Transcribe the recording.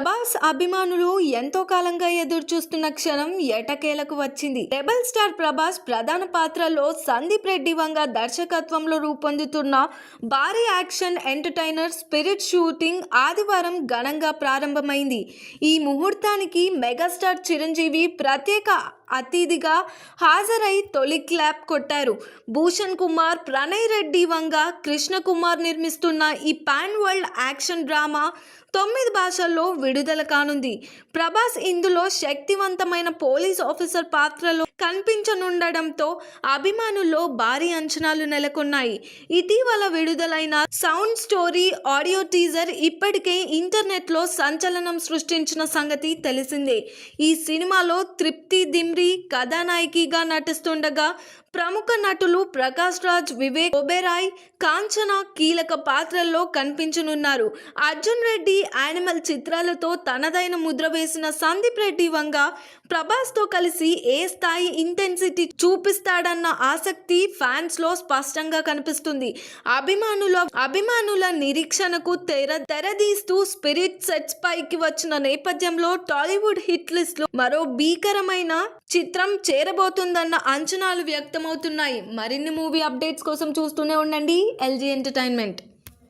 ప్రభాస్ అభిమానులు ఎంతో కాలంగా ఎదురు చూస్తున్న క్షణం ఎటకేలకు వచ్చింది? రెబల్ స్టార్ ప్రభాస్ ప్రధాన పాత్రలో సందీప్ రెడ్డి వంగ దర్శకత్వంలో రూపొందుతున్న భారీ యాక్షన్ ఎంటర్టైనర్ స్పిరిట్ షూటింగ్ ఆదివారం ఘనంగా ప్రారంభమైంది. ఈ ముహూర్తానికి మెగాస్టార్ చిరంజీవి ప్రత్యేక అతిథిగా హాజరై తొలి క్లాప్ కొట్టారు. భూషణ్ కుమార్ ప్రణయ్ రెడ్డి వంగ కృష్ణ కుమార్ నిర్మిస్తున్న ఈ పాన్ వరల్డ్ యాక్షన్ డ్రామా తొమ్మిది భాషల్లో విడుదల కానుంది. ప్రభాస్ ఇందులో శక్తివంతమైన పోలీస్ ఆఫీసర్ పాత్రలో కనిపించనుండడంతో అభిమానుల్లో భారీ అంచనాలు నెలకొన్నాయి. ఇటీవల విడుదలైన సౌండ్ స్టోరీ ఆడియో టీజర్ ఇప్పటికే ఇంటర్నెట్లో సంచలనం సృష్టించిన సంగతి తెలిసిందే. ఈ సినిమాలో తృప్తి దిమ్రి కథానాయికగా నటిస్తుండగా ప్రముఖ నటులు ప్రకాష్ రాజ్ వివేక్ ఒబెరాయ్ కాంచన కీలక పాత్రల్లో కనిపించనున్నారు. అర్జున్ రెడ్డి యానిమల్ చిత్రాలతో తనదైన ముద్ర వేసిన సందీప్ రెడ్డి వంగ ప్రభాస్తో కలిసి ఏ స్థాయి ఇంటెన్సిటీ చూపిస్తాడన్న ఆసక్తి ఫ్యాన్స్లో స్పష్టంగా కనిపిస్తుంది. అభిమానుల అభిమానుల నిరీక్షణకు తెర తెరదీస్తూ స్పిరిట్ సెట్స్ పైకి వచ్చిన నేపథ్యంలో టాలీవుడ్ హిట్ లిస్ట్లో మరో భీకరమైన చిత్రం చేరబోతుందన్న అంచనాలు వ్యక్తం వ్యక్తమవుతున్నాయి. మరిన్ని మూవీ అప్డేట్స్ కోసం చూస్తూనే ఉండండి. LG entertainment.